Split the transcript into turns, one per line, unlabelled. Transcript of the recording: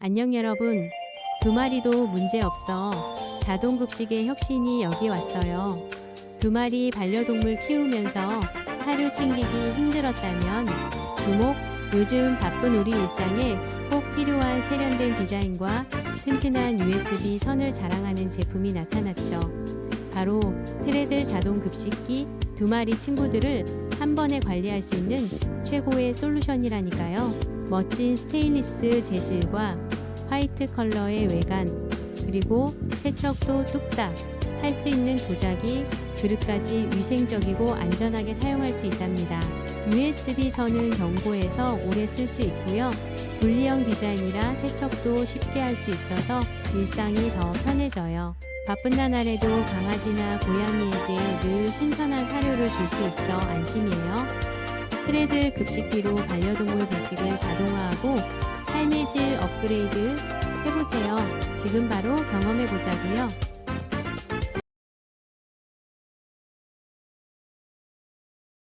안녕 여러분. 두 마리도 문제 없어. 자동 급식의 혁신이 여기 왔어요. 두 마리 반려동물 키우면서 사료 챙기기 힘들었다면 두목 요즘 바쁜 우리 일상에 꼭 필요한 세련된 디자인과 튼튼한 USB 선을 자랑하는 제품이 나타났죠. 바로 트레들 자동 급식기 두 마리 친구들을 한 번에 관리할 수 있는 최고의 솔루션이라니까요. 멋진 스테인리스 재질과 화이트 컬러의 외관, 그리고 세척도 뚝딱 할 수 있는 도자기, 그릇까지 위생적이고 안전하게 사용할 수 있답니다. USB 선은 견고해서 오래 쓸 수 있고요. 분리형 디자인이라 세척도 쉽게 할 수 있어서 일상이 더 편해져요. 바쁜 나날에도 강아지나 고양이에게 늘 신선한 사료를 줄 수 있어 안심이에요. 트레들 급식기로 반려동물 배식을 자동화하고 삶의 질 업그레이드 해보세요. 지금 바로 경험해보자고요.